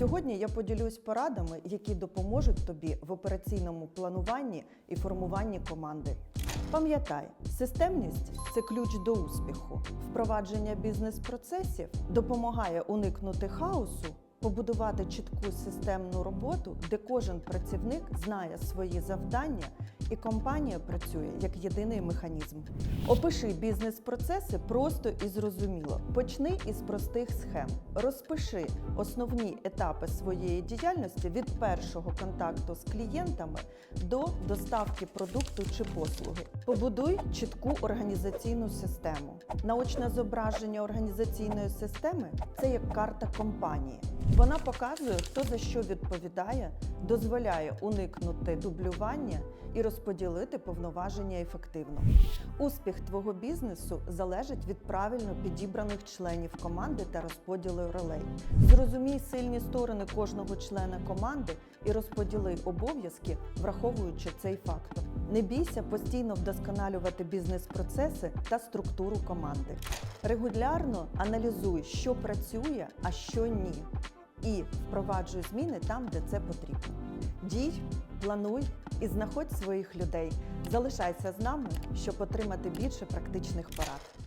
Сьогодні я поділюсь порадами, які допоможуть тобі в операційному плануванні і формуванні команди. Пам'ятай, системність це ключ до успіху. Впровадження бізнес-процесів допомагає уникнути хаосу, побудувати чітку системну роботу, де кожен працівник знає свої завдання і компанія працює як єдиний механізм. Опиши бізнес-процеси просто і зрозуміло. Почни із простих схем. Розпиши основні етапи своєї діяльності від першого контакту з клієнтами до доставки продукту чи послуги. Побудуй чітку організаційну систему. Наочне зображення організаційної системи це як карта компанії. Вона показує, хто за що відповідає, дозволяє уникнути дублювання і розподілити повноваження ефективно. Успіх твого бізнесу залежить від правильно підібраних членів команди та розподілу ролей. Зрозумій сильні сторони кожного члена команди і розподіли обов'язки, враховуючи цей фактор. Не бійся постійно вдосконалювати бізнес-процеси та структуру команди. Регулярно аналізуй, що працює, а що ні, і впроваджуй зміни там, де це потрібно. Дій, плануй і знаходь своїх людей. Залишайся з нами, щоб отримати більше практичних порад.